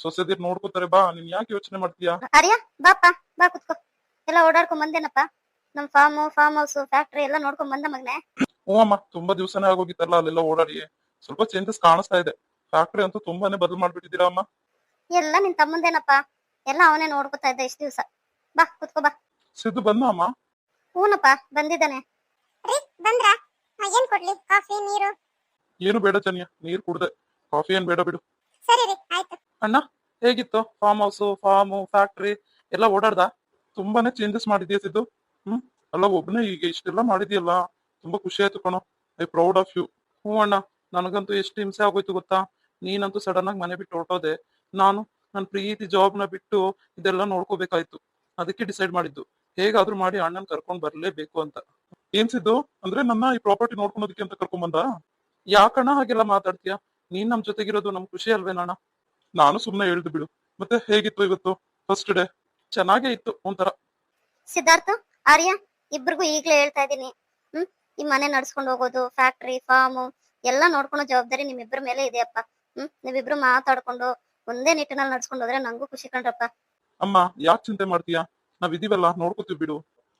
ಸೊಸೆದಿರ್ ನೋಡ್ಕೋತಾರೆ ಬಾ ನೀನ್ ಯಾಕೆ ಯೋಚನೆ ಮಾಡ್ತೀಯಾ? ಅರಿಯಾ ಬಾಪ್ಪ ಬಾ ಕುತ್ಕೋ. ಎಲ್ಲ ಓಡಾಡ್ಕೊಂಡ್ ಬಂದೇನಪ್ಪ? ನಮ್ ಫಾರ್ಮ್ ಫಾರ್ಮ್ ಹೌಸ್ ಫ್ಯಾಕ್ಟ್ರಿ ಎಲ್ಲ ನೋಡ್ಕೊಂಡ್ ಬಂದ ಮಗ್ನೆ. ಹ್ಞೂ ಅಮ್ಮ ತುಂಬಾ ದಿವಸನೇ ಆಗೋಗಿತ್ತಲ್ಲ ಅಲ್ಲೆಲ್ಲ ಓಡಾಡಿ. ಸ್ವಲ್ಪ ಚೇಂಜಸ್ ಕಾಣಿಸ್ತಾ ಇದೆ. ಫ್ಯಾಕ್ಟ್ರಿ ಅಂತೂ ತುಂಬಾನೇ ಬದಲು ಮಾಡ್ಬಿಟ್ಟಿದ್ದೀರಾ ಅಮ್ಮ? ಎಲ್ಲ ನಿನ್ ತಮ್ಮಂದೇನಪ್ಪ? ಎಲ್ಲ ಅವನೇ ನೋಡ್ಕೊತಾ ಇದ್ದ ಇಷ್ಟ ದಿವಸ. ಬಾ ಕುತ್ಕೋ ಬಾ. ಸಿದ್ದು ಬಂದ ಅಮ್ಮ? ಹೂನಪ್ಪ ಬಂದಿದ್ದಾನೆ. ರೀ ಬಂದ್ರಾ? ಏನ್ ಕೊಡ್ಲಿ? ಕಾಫಿ ನೀರು? ಏನು ಬೇಡ ಚನ್ಯ ನೀರ್ ಕುಡ್ದೆ. ಕಾಫಿ ಏನ್ ಬೇಡ ಬಿಡು. ಸರಿ ರೀ. ಅಣ್ಣ, ಹೇಗಿತ್ತು? ಫಾರ್ಮ್ ಹೌಸು ಫಾರ್ಮ್ ಫ್ಯಾಕ್ಟ್ರಿ ಎಲ್ಲ ಓಡಾಡ್ದ? ತುಂಬಾನೇ ಚೇಂಜಸ್ ಮಾಡಿದ್ಯಾ ಸಿದ್ದು? ಹ್ಮ್? ಅಲ್ಲ, ಒಬ್ನೇ ಈಗ ಇಷ್ಟೆಲ್ಲ ಮಾಡಿದ್ಯಲ್ಲ? ತುಂಬಾ ಖುಷಿ ಆಯ್ತು ಕಣೋ. I proud of you. ಹ್ಞೂ ಅಣ್ಣ, ನನಗಂತೂ ಎಷ್ಟು ಹಿಂಸೆ ಆಗೋಯ್ತು ಗೊತ್ತಾ? ನೀನಂತೂ ಸಡನ್ ಆಗಿ ಮನೆ ಬಿಟ್ಟು ಹೊರಟೋದೆ. ನಾನು ನನ್ನ ಪ್ರೀತಿ ಜಾಬ್ನ ಬಿಟ್ಟು ಇದೆಲ್ಲ ನೋಡ್ಕೋಬೇಕಾಯ್ತು. ಅದಕ್ಕೆ ಡಿಸೈಡ್ ಮಾಡಿದ್ದು. ಹೇಗಾದ್ರೂ ಮಾಡಿ ಅಣ್ಣನ ಕರ್ಕೊಂಡ್ ಬರ್ಲೇಬೇಕು ಅಂತ. ಏನ್ ಸಿದ್ದು? ಅಂದ್ರೆ ನನ್ನ ಈ ಪ್ರಾಪರ್ಟಿ ನೋಡ್ಕೊಳೋದಕ್ಕೆ ಅಂತ ಕರ್ಕೊಂಡ್ ಬಂದ? ಯಾಕಣ್ಣ ಹಾಗೆಲ್ಲ ಮಾತಾಡ್ತೀಯ? ನೀನ್ ನಮ್ ಜೊತೆಗಿರೋದು ನಮ್ ಖುಷಿ ಅಲ್ವೇನಣ್ಣ? ನಾನು ಸುಮ್ಮನೆ ಹೇಳ್ದು ಬಿಡು. ಮತ್ತೆ ಹೇಗಿತ್ತು ಇವತ್ತು? ಫಸ್ಟ್ ಡೇ ಚೆನ್ನಾಗೇ ಇತ್ತು ಒಂಥರ. ಸಿದ್ಧಾರ್ಥ ಆರ್ಯ ಇಬ್ರಿಗೂ ಈಗಲೇ ಹೇಳ್ತಾ ಇದೀನಿ ಹ್ಮ್ ಈ ಮನೆ ನಡ್ಸ್ಕೊಂಡು ಹೋಗೋದು ಫ್ಯಾಕ್ಟ್ರಿ ಫಾರ್ಮ್ ಎಲ್ಲ ನೋಡ್ಕೊಳೋ ಜವಾಬ್ದಾರಿ ನಿಮ್ಮಿಬ್ರ ಮೇಲೆ ಇದೆಯಪ್ಪ ಹ್ಮ್ ನೀವಿಬ್ರು ಮಾತಾಡ್ಕೊಂಡು ಒಂದೇ ನಿಟ್ಟಿನಲ್ಲಿ ನಡ್ಸ್ಕೊಂಡು ಹೋದ್ರೆ ನಂಗೂ ಖುಷಿ ಕಂಡ್ರಪ್ಪ ಅಮ್ಮ ಯಾಕೆ ಚಿಂತೆ ಮಾಡ್ತೀಯಾ? ನಾವ್ ಇದೀವಲ್ಲ ನೋಡ್ಕೋತೀವಿ ಬಿಡು.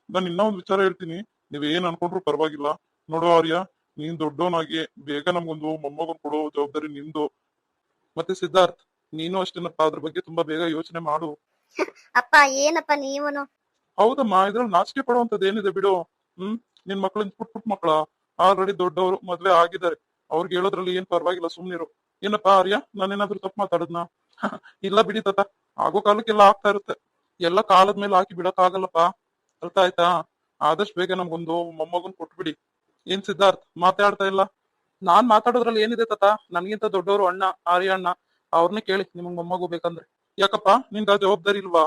ನಾನು ಇನ್ನೂ ಒಂದು ವಿಚಾರ ಹೇಳ್ತೀನಿ. ನೀವ್ ಏನ್ ಅನ್ಕೊಂಡ್ರು ಪರವಾಗಿಲ್ಲ. ನೋಡು ಆರ್ಯ ನೀನ್ ದೊಡ್ಡವನಾಗಿ ಬೇಗ ನಮ್ಗೊಂದು ಮೊಮ್ಮಗನ್ ಕೊಡೋ ಜವಾಬ್ದಾರಿ ನಿಂದು ಮತ್ತೆ ಸಿದ್ಧಾರ್ಥ್ ನೀನು ಅಷ್ಟೇನಪ್ಪ ಅದ್ರ ಬಗ್ಗೆ ತುಂಬಾ ಬೇಗ ಯೋಚನೆ ಮಾಡು. ಅಪ್ಪ ಏನಪ್ಪ ನೀವನು? ಹೌದಮ್ಮ ಇದ್ರಲ್ಲಿ ನಾಚಿಕೆ ಪಡುವಂತದ್ದು ಏನಿದೆ ಬಿಡು. ಹ್ಮ್? ನಿನ್ ಮಕ್ಳು ಪುಟ್ ಪುಟ್ ಮಕ್ಳ ಆಲ್ರೆಡಿ ದೊಡ್ಡವರು ಮದ್ವೆ ಆಗಿದ್ದಾರೆ. ಅವ್ರಿಗೆ ಹೇಳೋದ್ರಲ್ಲಿ ಏನ್ ಪರವಾಗಿಲ್ಲ ಸುಮ್ನಿರು ಏನಪ್ಪ ಆರ್ಯ? ನಾನೇನಾದ್ರೂ ತಪ್ಪು ಮಾತಾಡದ್ನ? ಇಲ್ಲ ಬಿಡಿ ತಾತ. ಆಗೋ ಕಾಲಕ್ಕೆಲ್ಲ ಆಗ್ತಾ ಇರುತ್ತೆ. ಎಲ್ಲ ಕಾಲದ ಮೇಲೆ ಹಾಕಿ ಬಿಡಕ್ ಆಗಲ್ಲಪ್ಪ ಅರ್ಥ ಆಯ್ತಾ? ಆದಷ್ಟು ಬೇಗ ನಮ್ಗೊಂದು ಮೊಮ್ಮಗನ್ ಕೊಟ್ಬಿಡಿ. ಏನ್ ಸಿದ್ಧಾರ್ಥ ಮಾತಾಡ್ತಾ ಇಲ್ಲ? ನಾನ್ ಮಾತಾಡೋದ್ರಲ್ಲಿ ಏನಿದೆ ತಾತ? ನನ್ಗಿಂತ ದೊಡ್ಡವರು ಅಣ್ಣ ಆರ್ಯ ಅಣ್ಣ. ಅವ್ರನ್ನೇ ಕೇಳಿ ನಿಮ್ಗೆ ಮೊಮ್ಮಗು ಬೇಕಂದ್ರೆ. ಯಾಕಪ್ಪ ನಿಂದ ಜವಾಬ್ದಾರಿ ಇಲ್ವಾ?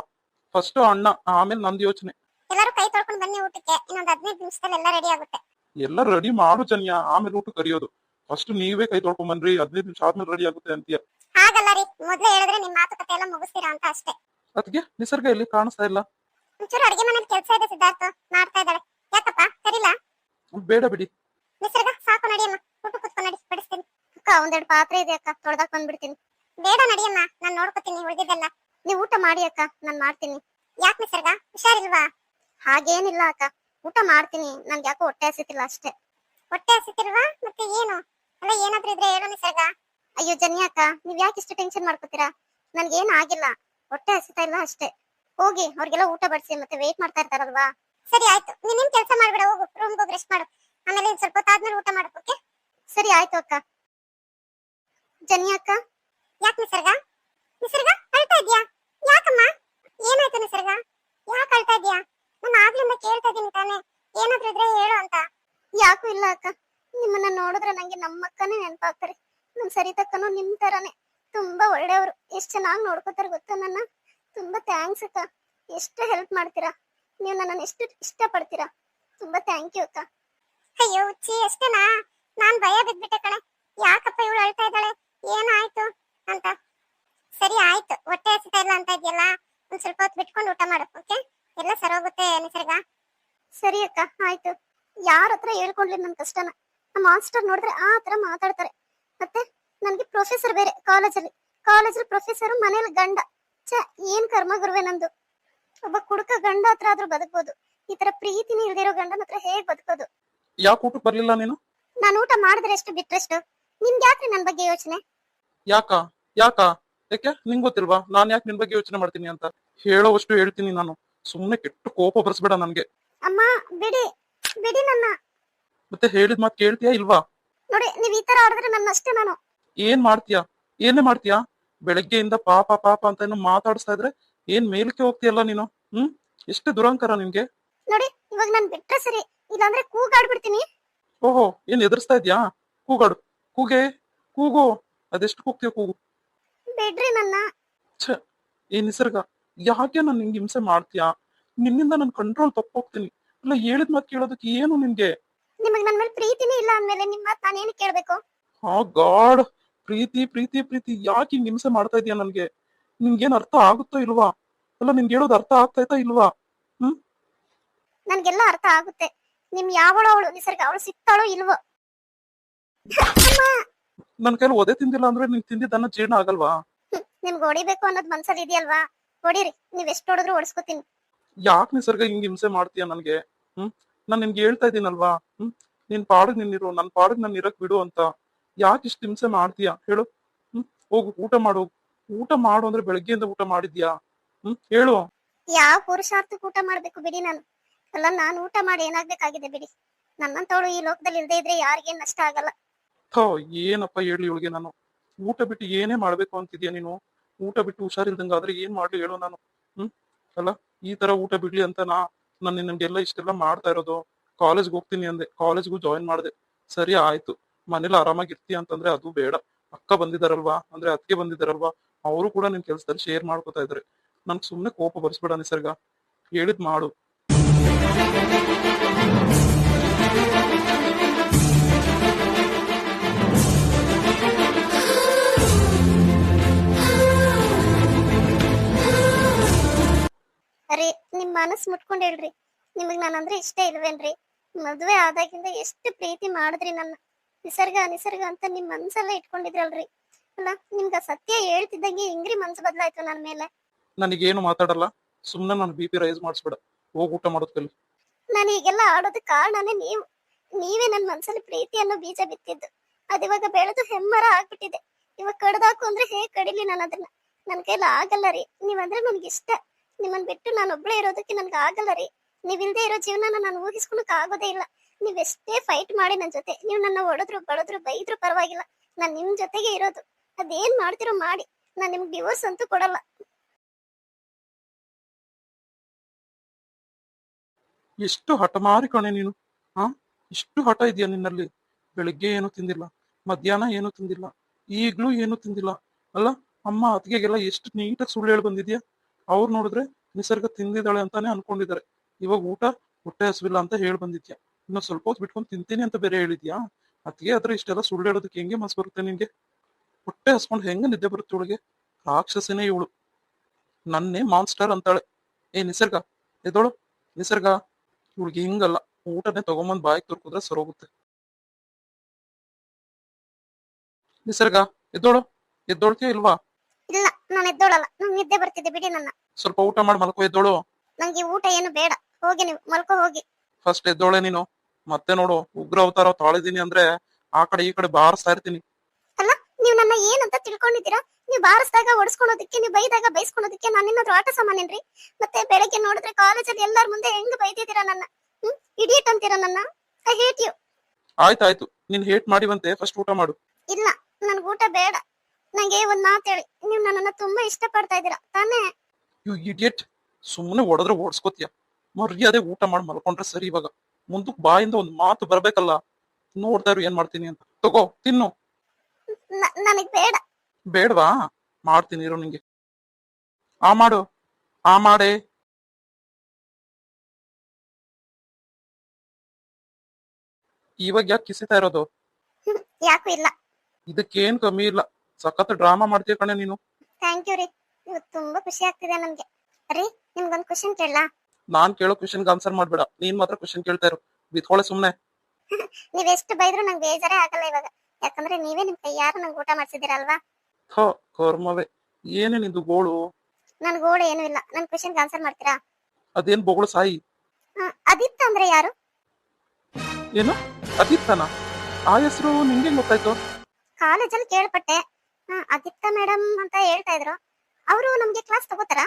ಫಸ್ಟ್ ಅಣ್ಣ ಆಮೇಲೆ ನಂದು ಯೋಚನೆ. ಎಲ್ಲರೂ ಕೈ ತೊಳ್ಕೊಂಡು ಬನ್ನಿ ಊಟಕ್ಕೆ. ಇನ್ನೊಂದು ಹದಿನೈದು ನಿಮಿಷದಲ್ಲಿ ಎಲ್ಲ ರೆಡಿ ಆಗುತ್ತೆ. ಎಲ್ಲ ರೆಡಿ ಮಾಡು ಜನ್ಯ ಆಮೇಲೆ ಊಟ ಕರಿಯೋದು. ಫಸ್ಟ್ ನೀವೇ ಕೈ ತೊಳ್ಕೊಂಡ್ ಬನ್ರಿ ಹದಿನೈದು ನಿಮಿಷ ಆದ್ಮೇಲೆ ರೆಡಿ ಆಗುತ್ತೆ ಅಂತೀಯ. ಹಾಗಲ್ಲ ರೀ ಮೊದ್ಲೇ ಹೇಳಿದ್ರೆ ನಿಮ್ ಮಾತುಕತೆ ಎಲ್ಲ ಮುಗಿಸ್ತೀರಾ ಅಂತ ಅಷ್ಟೇ. ಅದಕ್ಕೆ ನಿಸರ್ಗ ಇಲ್ಲಿ ಕಾಣಿಸ್ತಾ ಇಲ್ಲ. ಒಂಚೂರು ಅಡಿಗೆ ಮನೇಲಿ ಕೆಲಸ ಇದೆ ಸಿದ್ಧಾರ್ಥ ಮಾಡ್ತಾ ಇದ್ದಾಳೆ. ಯಾಕಪ್ಪ ಕರಿಲ್ಲ ಬೇಡ ಬಿಡಿ. ನಿಸರ್ಗ ಸಾಕು ನಡಿಯಮ್ಮ. ಊಟ ಕುತ್ಕೊಂಡು ನಡಿ ಬಡಿಸ್ತೀನಿ. ಅಕ್ಕ ಒಂದೆರಡು ಪಾತ್ರೆ ಇದೆ ಅಕ್ಕ ತೊಳ್ದಾಕ್ ಬಂದ್ಬಿಡ್ತೀನಿ. ಬೇಡ ನಡಿಯಮ್ಮ, ನಾನ್ ನೋಡ್ಕೋತೀನಿ, ಉಳಿದಿದ್ದೆಲ್ಲ. ನೀವ್ ಊಟ ಮಾಡಿ ಅಕ್ಕ, ನಾನ್ ಮಾಡ್ತೀನಿ. ಯಾಕೆ ನಿಸರ್ಗ? ಹುಷಾರಿಲ್ವಾ? ಹಾಗೇನಿಲ್ಲ ಅಕ್ಕ. ಊಟ ಮಾಡ್ತೀನಿ. ನನ್ಗೆ ಯಾಕೋ ಹೊಟ್ಟೆ ಹಸಿತಿಲ್ಲ ಅಷ್ಟೇ. ಹೊಟ್ಟೆ ಹಸಿತಿಲ್ವಾ? ಮತ್ತೆ ಏನು? ಅಲ್ಲ, ಏನಾದ್ರೂ ಇದ್ರೆ ಹೇಳು ನಿಸರ್ಗ. ಅಯ್ಯೋ ಜನ್ನಿ ಅಕ್ಕ, ನೀವ್ ಯಾಕೆ ಇಷ್ಟು ಟೆನ್ಷನ್ ಮಾಡ್ಕೋತೀರಾ? ಏನು ಆಗಿಲ್ಲ. ಹೊಟ್ಟೆ ಹಸಿತಾ ಇಲ್ಲ ಅಷ್ಟೇ. ಹೋಗಿ, ಅವ್ರಿಗೆಲ್ಲ ಊಟ ಬಡಿಸಿ, ಮತ್ತೆ ವೇಟ್ ಮಾಡ್ತಾ ಇರ್ತಾರಲ್ವಾ? ಸರಿ, ಆಯ್ತು. ನೀನ್ ನಿಮ್ ಕೆಲಸ ಮಾಡ್ಬೇಡ, ಹೋಗು. ರೂಮ್ಗೆ ಹೋಗಿ ರೆಸ್ಟ್ ಮಾಡು. ಆಮೇಲೆ ಸ್ವಲ್ಪ ಹೊತ್ತಾದ್ಮೇಲೆ ಊಟ ಮಾಡು ಓಕೆ ಸರಿ, ಆಯ್ತು ಅಕ್ಕ. ಜನ್ನಿ ಅಕ್ಕ ಯಾಕೆ ನಿಸರ್ಗ? ನಿಸರ್ಗ ಅಳ್ತಾ ಇದ್ಯಾ? ಯಾಕಮ್ಮ? ಏನಾಯ್ತು ನಿಸರ್ಗ? ಯಾಕೆ ಅಳ್ತಾ ಇದ್ಯಾ? ನಾನು ಆಗ್ಲಿಂದ ಕೇಳ್ತಾ ಇದ್ದೀನಿ ತಾನೆ. ಏನಾದ್ರೂ ಇದ್ರೆ ಹೇಳು ಅಂತ. ಯಾಕೂ ಇಲ್ಲ ಅಕ್ಕ. ನಿಮ್ಮನ್ನ ನೋಡಿದ್ರೆ ನಂಗೆ ನಮ್ಮ ಅಕ್ಕನೇ ನೆನಪಾಗ್ತಾರೆ. ಸರಿ ಸರಿತಕ್ಕನು ನಿಮ್ ತರಾನೇ. ತುಂಬಾ ಒಳ್ಳೆಯವರು. ಎಷ್ಟ್ ಚೆನ್ನಾಗಿ ನೋಡ್ಕೋತಾರೆ ಗೊತ್ತಾ ನನ್ನ? ತುಂಬಾ ಥ್ಯಾಂಕ್ಸ್ ಅಕ್ಕ. ಎಷ್ಟು ಹೆಲ್ಪ್ ಮಾಡ್ತೀರಾ? ನೀವು ನನ್ನನ್ನು ಎಷ್ಟು ಇಷ್ಟಪಡ್ತೀರಾ? ತುಂಬಾ ಥ್ಯಾಂಕ್ ಯು ಅಕ್ಕ. ಅಯ್ಯೋ ಹುಚ್ಚಿ ಅಷ್ಟೇನಾ ನಾನ್ ಭಯ ಬಿದ್ಬಿಟ್ಟೆ ಕಣೆ. ಯಾಕಪ್ಪ ಇವಳು ಅಳ್ತಾ ಇದ್ದಾಳೆ? ಏನಾಯ್ತು? ಅಂತ. ಸರಿ ಆಯ್ತು. ಹೊಟ್ಟೆ ಹಸಿತಾ ಇಲ್ಲ ಅಂತ ಇದೆಯಲ್ಲ ಒಂದ್ ಸ್ವಲ್ಪ ಹೊತ್ತು ಬಿಟ್ಕೊಂಡು ಊಟ ಮಾಡು ಓಕೆ ಎಲ್ಲ ಸರೋಗುತ್ತೆ ನಿಸರ್ಗ? ಸರಿ ಅಕ್ಕ ಆಯ್ತು. ಯಾರ ಹತ್ರ ಹೇಳ್ಕೊಂಡ್ಲಿ ನನ್ ಕಷ್ಟನ? ನಮ್ಮ ಮಾಸ್ಟರ್ ನೋಡಿದ್ರೆ ಆ ತರ ಮಾತಾಡ್ತಾರೆ. ಮತ್ತೆ ನನ್ಗೆ ಪ್ರೊಫೆಸರ್ ಬೇರೆ ಕಾಲೇಜಲ್ಲಿ ಕಾಲೇಜಲ್ಲಿ ಪ್ರೊಫೆಸರ್ ಮನೇಲಿ ಗಂಡ. ಛ ಏನ್ ಕರ್ಮ ಗುರುವೆ ನಂದು? ಒಬ್ಬ ಕುಡುಕ ಗಂಡ ಹತ್ರ ಆದ್ರೂ ಬದುಕ್ಬೋದು. ಈ ತರ ಪ್ರೀತಿನೇ ಇಲ್ದಿರೋ ಗಂಡನ ಹತ್ರ ಹೇಗ್ ಬದುಕೋದು ಯಾಕೆ ಊಟಕ್ಕೆ ಬರ್ಲಿಲ್ಲ ನೀನು? ನಾನು ಊಟ ಮಾಡಿದ್ರೆ ಎಷ್ಟು ಬಿಟ್ರೆಷ್ಟು? ನಿಮ್ಗೆ ಯಾಕ್ರಿ ನನ್ ಬಗ್ಗೆ ಯೋಚನೆ? ಯಾಕ? ಯಾಕ? ಯಾಕೆ? ನಿಂಗ್ ಗೊತ್ತಿಲ್ವಾ? ನಾನ್ ಯಾಕೆ ನಿನ್ ಬಗ್ಗೆ ಯೋಚನೆ ಮಾಡ್ತೀನಿ ಅಂತ? ಹೇಳೋವಷ್ಟು ಹೇಳ್ತೀನಿ ನಾನು. ಸುಮ್ನೆ ಕೆಟ್ಟು ಕೋಪ ಬರ್ಸ್ಬೇಡ ನನ್ಗೆ. ಅಮ್ಮ ಬಿಡಿ. ಬಿಡಿ ನನ್ನ. ಮತ್ತೆ ಹೇಳಿದ ಮಾತು ಕೇಳ್ತೀಯಾ ಇಲ್ವಾ? ನೋಡಿ ನೀವ್ ಈ ತರ ಆಡಿದ್ರೆ ನನ್ನ ಅಷ್ಟೇ ನಾನು. ಏನ್ ಮಾಡ್ತೀಯಾ? ಏನೇ ಮಾಡ್ತೀಯಾ? ಬೆಳಗ್ಗೆಯಿಂದ ಪಾಪ ಪಾಪ ಅಂತ ಏನು ಮಾತಾಡಿಸ್ತಾ ಇದ್ರೆ ಏನ್ ಮೇಲಕ್ಕೆ ಹೋಗ್ತೀಯಲ್ಲ ನೀನು? ಹ್ಮ್? ಎಷ್ಟು ದುರಂಕರ ನಿನ್ಗೆ? ನೋಡಿ ಇವಾಗ ನಾನ್ ಬಿಟ್ರೆ ಸರಿ. ಇಲ್ಲಾಂದ್ರೆ ಕೂಗಾಡ್ಬಿಡ್ತೀನಿ. ಓಹೋ ಏನ್ ಎದುರಿಸ್ತಾ ಇದ್ಯಾ? ಕೂಗಾಡು. ಕೂಗೆ ಕೂಗು. ಅದೆಷ್ಟು ಹೋಗ್ತೀವಿ ಹೋಗು ಬಿಡ್ರಿ ನನ್ನ. ಛ ಏನ್ ನಿಸರ್ಗ. ಯಾಕೆ ನಾನು ನಿಂಗೆ ಹಿಂಸೆ ಮಾಡ್ತೀಯಾ? ನಿನ್ನಿಂದ ನನ್ ಕಂಟ್ರೋಲ್ ತಪ್ಪೋಗ್ತೀನಿ. ಅಲ್ಲ ಹೇಳಿದ ಮಾತು ಕೇಳೋದಕ್ಕೆ ಏನು ನಿನ್ಗೆ? ನಿಮಗೆ ನನ್ ಮೇಲೆ ಪ್ರೀತಿನೇ ಇಲ್ಲ ಅಂದ್ಮೇಲೆ ನಿಮ್ಮ ಮಾತು ನಾನು ಏನು ಕೇಳ್ಬೇಕು? ಹಾ ಗಾಡ್. ಪ್ರೀತಿ ಪ್ರೀತಿ ಪ್ರೀತಿ. ಯಾಕೆ ಹಿಂಗ್ ಹಿಂಸೆ ಮಾಡ್ತಾ ಇದೀಯ ನನ್ಗೆ? ನಿನ್ಗೇನ್ ಅರ್ಥ ಆಗುತ್ತೋ ಇಲ್ವಾ? ಅಲ್ಲ ನಿನ್ಗೆ ಹೇಳೋದು ಅರ್ಥ ಆಗ್ತೈತಾ ಇಲ್ವಾ? ಹ್ಮ್? ನನ್ಗೆಲ್ಲ ಅರ್ಥ ಆಗುತ್ತೆ. ನಿಮ್ ಯಾವಳು ಅವಳು ನಿಸರ್ಗ ಅವಳು ಸಿಗ್ತಾಳೋ ಇಲ್ವೋ? ನನ್ ಕೈಲಿ ಒದೇ ತಿಂದಿಲ್ಲ ಅಂದ್ರೆ ನೀನ್ ತಿಂದಿದ್ದನ್ನ ಜೀರ್ಣ ಆಗಲ್ವಾ? ನಿಮ್ಗೆ ಹೊಡಿಬೇಕು ಅನ್ನೋದ್ ಮನ್ಸಲ್ಲಿ ಇದೆಯಲ್ವಾ? ಹೊಡಿರಿ ನೀವ್ ಎಷ್ಟ್ ಹೊಡೆದ್ರು ಹೊಡಿಸ್ಕೊತೀನಿ. ಯಾಕ್ ನಿಸರ್ಗ ಹಿಂಗ್ ಹಿಂಸೆ ಮಾಡ್ತೀಯ ನನ್ಗೆ? ಹ್ಮ್ ನಾನ್ ನಿನ್ಗೆ ಹೇಳ್ತಾ ಇದೀನಲ್ವಾ ಹ್ಮ್ ನಿನ್ ಪಾಡಿಗೆ ನಿನ್ನಿರು ನನ್ ಪಾಡಗ್ ನನ್ ಇರಕ್ ಬಿಡು ಅಂತ. ಯಾಕೆ ಇಷ್ಟ ಹಿಂಸೆ ಮಾಡ್ತೀಯ? ಹೇಳು. ಹ್ಮ್ ಹೋಗು ಊಟ ಮಾಡು. ಊಟ ಮಾಡು ಅಂದ್ರೆ ಬೆಳಗ್ಗೆಯಿಂದ ಊಟ ಮಾಡಿದ್ಯಾ? ಹ್ಮ್ ಹೇಳು. ಯಾವ ಪುರುಷಾರ್ಥಕ್ಕೆ ಊಟ ಮಾಡ್ಬೇಕು ಬಿಡಿ ನಾನು. ಅಲ್ಲ ನಾನು ಊಟ ಮಾಡಿ ಏನಾಗ್ಬೇಕಾಗಿದೆ ಬಿಡಿ. ನನ್ನಂತವಳು ಈ ಲೋಕದಲ್ಲಿ ಇಲ್ದೇ ಇದ್ರೆ ಯಾರಿಗೇನ್ ನಷ್ಟ ಆಗಲ್ಲ. ಥೋ ಏನಪ್ಪ ಹೇಳಿ ಇವಳಿಗೆ ನಾನು? ಊಟ ಬಿಟ್ಟು ಏನೇ ಮಾಡ್ಬೇಕು ಅಂತಿದ್ಯಾ ನೀನು? ಊಟ ಬಿಟ್ಟು ಹುಷಾರಿಲ್ದಂಗ ಆದ್ರೆ ಏನ್ ಮಾಡ್ಲಿ ಹೇಳು ನಾನು, ಹ್ಮ್? ಅಲ್ಲ, ಈ ತರ ಊಟ ಬಿಡ್ಲಿ ಅಂತ ನಾ, ನಾನು ನಿಮ್ಗೆಲ್ಲ ಇಷ್ಟೆಲ್ಲ ಮಾಡ್ತಾ ಇರೋದು. ಕಾಲೇಜ್ಗೆ ಹೋಗ್ತೀನಿ ಅಂದೆ. ಕಾಲೇಜ್ಗೂ ಜಾಯಿನ್ ಮಾಡಿದೆ. ಸರಿ, ಆಯ್ತು. ಮನೇಲಿ ಆರಾಮಾಗಿ ಇರ್ತೀಯ ಅಂತಂದ್ರೆ ಅದು ಬೇಡ. ಅಕ್ಕ ಬಂದಿದಾರಲ್ವಾ? ಅಂದ್ರೆ ಅತ್ತಿಗೆ ಬಂದಿದಾರಲ್ವಾ? ಅವರು ಕೂಡ ನಿನ್ ಕೆಲ್ಸದಲ್ಲಿ ಶೇರ್ ಮಾಡ್ಕೋತಾ ಇದಾರೆ. ನನ್ಗೆ ಸುಮ್ನೆ ಕೋಪ ಬರ್ಸ್ಬೇಡ ನಿಸರ್ಗ. ಹೇಳಿದ್ ಮಾಡು. ಅರೆ ನಿಮ್ ಮನಸ್ ಮುಟ್ಕೊಂಡ್ ಹೇಳ್ರಿ. ನಿಮಗ್ ನಾನಂದ್ರೆ ಇಷ್ಟ ಇಲ್ವೇನ್ರಿ? ಮದ್ವೆ ಆದಾಗಿಂದ ಎಷ್ಟು ಪ್ರೀತಿ ಮಾಡಿದ್ರಿ ನನ್ನ. ನಿಸರ್ಗ ನಿಸರ್ಗ ಅಂತ ನಿಮ್ ಮನ್ಸೆಲ್ಲ ಇಟ್ಕೊಂಡಿದ್ರಲ್ರಿ. ಅಲ್ಲ ನಿಮ್ಗ ಸತ್ಯ ಹೇಳ್ತಿದ್ದಂಗೆ ಹೆಂಗ್ರಿ ಮನ್ಸು ಬದ್ಲಾಯ್ತು ನನ್ ಮೇಲೆ? ನನಗೇನು ಮಾತಾಡಲ್ಲ. ಸುಮ್ನೆ ನಾನು ಬಿ ಪಿ ರೈಸ್ ಮಾಡಿಸ್ಬೇಡ. ಹೋಗಿ ಊಟ ಮಾಡೋದ್ ಕಲಿ. ನಾನು ಹೀಗೆಲ್ಲ ಆಡೋದಕ್ಕೆ ಕಾರಣನೇ ನೀವು. ನೀವೇ ನನ್ ಮನ್ಸಲ್ಲಿ ಪ್ರೀತಿ ಅನ್ನೋ ಬೀಜ ಬಿತ್ತಿದ್ದು. ಅದಿವಾಗ ಬೆಳೆದು ಹೆಮ್ಮರ ಆಗ್ಬಿಟ್ಟಿದೆ. ಇವಾಗ ಕಡ್ದಾಕು ಅಂದ್ರೆ ಹೇಗ್ ಕಡಿಲಿ ನಾನು ಅದನ್ನ? ನನ್ ಕೈಲಿ ಆಗಲ್ಲ ರೀ. ನೀವಂದ್ರೆ ನನ್ಗೆ ಇಷ್ಟ. ನಿಮ್ಮನ್ ಬಿಟ್ಟು ನಾನು ಒಬ್ಳೆ ಇರೋದಕ್ಕೆ ನನ್ಗೆ ಆಗಲ್ಲ ರೀ. ನೀವಿಲ್ದೇ ಇರೋ ಜೀವನ ನಾನು ಊಹಿಸ್ಕೊಳಕ್ ಆಗೋದೇ ಇಲ್ಲ. ನೀವೆಷ್ಟೇ ಫೈಟ್ ಮಾಡಿ ನನ್ನ ಜೊತೆ, ನೀವು ನನ್ನ ಹೊಡೆದ್ರು ಬಡದ್ರು ಬೈದ್ರು ಪರವಾಗಿಲ್ಲ. ನಾನು ನಿಮ್ ಜೊತೆಗೆ ಇರೋದು. ಅದೇನ್ ಮಾಡ್ತಿರೋ ಮಾಡಿ. ನಾನು ನಿಮ್ಗೆ ಡಿವೋರ್ಸ್ ಅಂತೂ ಕೊಡಲ್ಲ. ಎಷ್ಟು ಹಠಮಾರಿ ಕಣೆ ನೀನು ಹಾ ಇಷ್ಟು ಹಠ ಇದೆಯಾ ನಿನ್ನಲ್ಲಿ? ಬೆಳಿಗ್ಗೆ ಏನು ತಿಂದಿಲ್ಲ, ಮಧ್ಯಾಹ್ನ ಏನು ತಿಂದಿಲ್ಲ, ಈಗ್ಲೂ ಏನು ತಿಂದಿಲ್ಲ, ಅಲ್ಲ? ಅಮ್ಮ ಅತ್ತಿಗೆಗೆಲ್ಲ ಎಷ್ಟು ನೀಟಾಗಿ ಸುಳ್ಳು ಹೇಳಿ ಬಂದಿದ್ಯಾ? ಅವ್ರು ನೋಡಿದ್ರೆ ನಿಸರ್ಗ ತಿಂದಿದ್ದಾಳೆ ಅಂತಾನೆ ಅನ್ಕೊಂಡಿದ್ದಾರೆ. ಇವಾಗ ಊಟ ಹೊಟ್ಟೆ ಹಸಿವಿಲ್ಲ ಅಂತ ಹೇಳಿ ಬಂದಿದ್ಯಾ? ಇನ್ನು ಸ್ವಲ್ಪ ಹೊತ್ತು ಬಿಟ್ಕೊಂಡು ತಿಂತೀನಿ ಅಂತ ಬೇರೆ ಹೇಳಿದ್ಯಾ? ಅದಕ್ಕೆ ಆದ್ರೆ ಇಷ್ಟೆಲ್ಲ ಸುಳ್ಳು ಹೇಳೋದಕ್ಕೆ ಹೆಂಗೆ ಮಸ್ ಬರುತ್ತೆ ನಿನ್ಗೆ? ಹೊಟ್ಟೆ ಹಸ್ಕೊಂಡು ಹೆಂಗ ನಿದ್ದೆ ಬರುತ್ತೆ ಇವಳಿಗೆ? ರಾಕ್ಷಸನೇ ಇವಳು. ನನ್ನೇ ಮಾನ್ಸ್ಟರ್ ಅಂತಾಳೆ. ಏ, ನಿಸರ್ಗ ಎದೋಳು ನಿಸರ್ಗ, ಇವಳಿಗೆ ಹಿಂಗಲ್ಲ. ಊಟನೇ ತಗೊಂಬಂದ್ ಬಾಯಿಗೆ ತುರ್ಕಿದ್ರೆ ಸರೋಗುತ್ತೆ. ನಿಸರ್ಗ, ಎದ್ದೋಳು. ಎದ್ದೋಳ್ತೀಯ ಇಲ್ವಾ? ನಾನು ಎದ್ದೋಳಲ್ಲ. ನಂಗೆ ನಿದ್ದೆ ಬರ್ತಿದೆ ಬಿಡಿ ನನ್ನ. ಸ್ವಲ್ಪ ಊಟ ಮಾಡಿ ಮಲ್ಕೋ ಎದ್ದೋಳು. ನಂಗೆ ಊಟ ಏನು ಬೇಡ. ಹೋಗಿ ನೀವು ಮಲ್ಕೋ ಹೋಗಿ. ಫಸ್ಟ್ ಎದ್ದೋಳೆ ನೀನು. ಮತ್ತೆ ನೋಡು ಉಗ್ರ ಅವತಾರ ತಾಳಿದೀನಿ ಅಂದ್ರೆ ಆ ಕಡೆ ಈ ಕಡೆ ಬಾರಿಸ್ತಾ ಇರ್ತೀನಿ. ಅಲ್ಲ ನೀವು ನನ್ನ ಏನಂತ ತಿಳ್ಕೊಂಡಿದ್ದೀರಾ? ನೀವು ಬಾರಿಸಿದಾಗ ಒಡ್ಸ್ಕೊಳೋದಕ್ಕೆ ನೀವು ಬೈದಾಗ ಬೈಸ್ಕೊಳೋದಕ್ಕೆ ನಾನೇನಾದ್ರೂ ಆಟ ಸಾಮಾನೇನ್ರಿ ಮತ್ತೆ ಬೆಳಗ್ಗೆ ನೋಡಿದ್ರೆ ಕಾಲೇಜಲ್ಲಿ ಎಲ್ಲರ ಮುಂದೆ ಹೆಂಗ್ ಬೈದಿದ್ದೀರಾ ನನ್ನ? ಹ್ಮ್? ಇಡಿಯಟ್ ಅಂತೀರಾ ನನ್ನ? ಐ ಹೇಟ್ ಯು ಆಯ್ತಾಯ್ತು. ನೀನ್ ಹೇಟ್ ಮಾಡಿವಂತೆ ಫಸ್ಟ್ ಊಟ ಮಾಡು. ಇಲ್ಲ ನನ್ಗೆ ಊಟ ಬೇಡ. ಒಂದ್ ಮಾತು ಹೇಳಿ ನೀವು ನನ್ನನ್ನ ತುಂಬಾ ಇಷ್ಟಪಡ್ತಾ ಇದ್ದೀರಾ. ತಾನೇ? You idiot. ಸುಮ್ಮನೆ ಹೊಡೆದ್ರೆ ಓಡಿಸ್ಕೋತೀಯ. ಮರ್ಯಾದೆ ಊಟ ಮಾಡಿ ಮಲ್ಕೊಂಡ್ರೆ ಸರಿ ಇವಾಗ. ಮುಂದಕ್ ಬಾಯಿಂದ ಒಂದ್ ಮಾತು ಬರಬೇಕಲ್ಲ. ನೋಡ್ತಾ ಇರು ಏನ್ ಮಾಡ್ತೀನಿ ಅಂತ. ತಗೋ ತಿನ್ನು. ನ- ನನಗ್ ಬೇಡ. ಬೇಡವಾ? ಮಾಡ್ತೀನಿ ಇರು ನಿಂಗೆ. ಆ ಮಾಡು. ಆ ಮಾಡೆ. ಇವಾಗ ಯಾಕೆ ಕಿಸಿತಾ ಇರೋದು? ಯಾಕೂ ಇಲ್ಲ. ಇದಕ್ಕೇನ್ ಕಮ್ಮಿ ಇಲ್ಲ. ಸಖತ್ ಡ್ರಾಮಾ ಮಾಡ್ತೀಯ ಕಣೆ ನೀನು. ಥ್ಯಾಂಕ್ ಯು ರೀ. ಇವತ್ತು ತುಂಬಾ ಖುಷಿ ಆಗ್ತಿದೆ ನಮ್ಗೆ. ರೀ ನಿಮ್ಗೊಂದ್ ಕ್ವಶನ್ ಕೇಳಲಾ? ನಾನ್ ಕೇಳೋ ಕ್ವಶನ್ಗೆ ಆನ್ಸರ್ ಮಾಡ್ಬೇಡ. ನೀನ್ ಮಾತ್ರ ಕ್ವಶನ್ ಕೇಳ್ತಾ ಇರು. ಬಿತ್ಕೊಳ್ಳೆ ಸುಮ್ನೆ. ನೀವ್ ಎಷ್ಟು ಬೈದ್ರು ನಂಗೆ ಬೇಜಾರೇ ಆಗಲ್ಲ ಇವಾಗ. ಯಾಕಂದ್ರೆ ನೀವೇ ನಿಮ್ ಕೈಯಾರು ನಂಗೆ ಊಟ ಮಾಡ್ಸಿದಿರಲ್ವಾ ಥೋ ಕರ್ಮವೇ. ಏನೇ ನಿಂದು ಗೋಳು? ನನ್ ಗೋಳು ಏನೂ ಇಲ್ಲ. ನನ್ ಕ್ವಶನ್ಗೆ ಆನ್ಸರ್ ಮಾಡ್ತೀರಾ? ಅದೇನ್ ಬೊಗಳು ಸಾಯಿ? ಆದಿತ್ಯ ಅಂದ್ರೆ ಯಾರು? ಏನು? ಅದಿತ್ತನ? ಆ ಹೆಸರು ನಿಂಗೆ ಗೊತ್ತಾಯ್ತು? ಕಾಲೇಜಲ್ಲಿ ಕೇಳ್ಪಟ್ಟೆ. ಆದಿತ್ಯ ಮೇಡಮ್ ಅಂತ ಹೇಳ್ತಾ ಇದ್ರು. ಅವರು ನಮ್ಗೆ ಕ್ಲಾಸ್ ತಗೋತಾರ?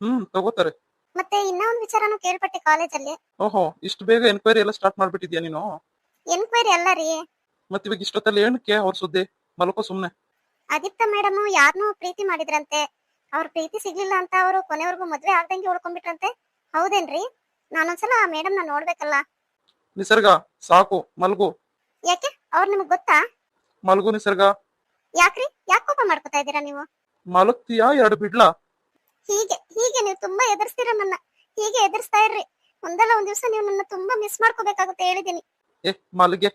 ಹ್ಮ್ ತಗೋತಾರೆ. ಮತ್ತೆ ಇನ್ನೂ ಒಂದ್ ವಿಚಾರನೂ ಕೇಳ್ಪಟ್ಟೆ ಕಾಲೇಜಲ್ಲಿ ಓಹೋ ಇಷ್ಟು ಬೇಗ ಎನ್ಕ್ವೈರಿ ಎಲ್ಲ ಸ್ಟಾರ್ಟ್ ಮಾಡ್ಬಿಟ್ಟಿದ್ಯಾ ನೀನು? ಎನ್ಕ್ವೈರಿ ಅಲ್ಲ ರೀ. ಮತ್ತೆ ಇವಾಗ ಇಷ್ಟೊತ್ತಲ್ಲಿ ಏನಕ್ಕೆ ಅವ್ರ ಸುದ್ದಿ? ಮಲಕೋ ಸುಮ್ನೆ. ಆದಿತ್ಯ ಮೇಡಮ್ ಯಾರನ್ನೂ ಪ್ರೀತಿ ಮಾಡಿದ್ರಂತೆ. ಅವ್ರ ಪ್ರೀತಿ ಸಿಗ್ಲಿಲ್ಲ ಅಂತ ಅವರು ಕೊನೆವರೆಗೂ ಮದ್ವೆ ಆಗ್ದಂಗೆ ಉಳ್ಕೊಂಡ್ಬಿಟ್ರಂತೆ. ಹೌದೇನ್ರಿ? ನಾನೊಂದ್ಸಲ ಆ ಮೇಡಮ್ನ ನೋಡ್ಬೇಕಲ್ಲ. ನಿಸರ್ಗ ಸಾಕು ಮಲ್ಗು. ಯಾಕೆ? ಅವ್ರು ನಿಮಗ್ ಗೊತ್ತಾ? ಮಲ್ಗು ನಿಸರ್ಗ. ಯಾಕ್ರಿ? ಯಾಕೆ ಕೋಪ ಮಾಡ್ಕೊತಾ ಇದ್ದೀರಾ ನೀವು? ಮಲಗ್ತೀಯಾ? ಎರಡು ಬಿಡ್ಲಾ? ಹೀಗೆ ಹೀಗೆ ನೀವು ತುಂಬಾ ಎದುರಿಸ್ತೀರ ನನ್ನ ಹೀಗೆ ಎದುರಿಸ್ತಾ ಇರ್ರಿ. ಒಂದಲ್ಲ ಒಂದ್ ದಿವಸ ನೀವು ನನ್ನ ತುಂಬಾ ಮಿಸ್ ಮಾಡ್ಕೋಬೇಕಾಗುತ್ತೆ ಹೇಳಿದೀನಿ ಏ ಮಲ್ಗೆ.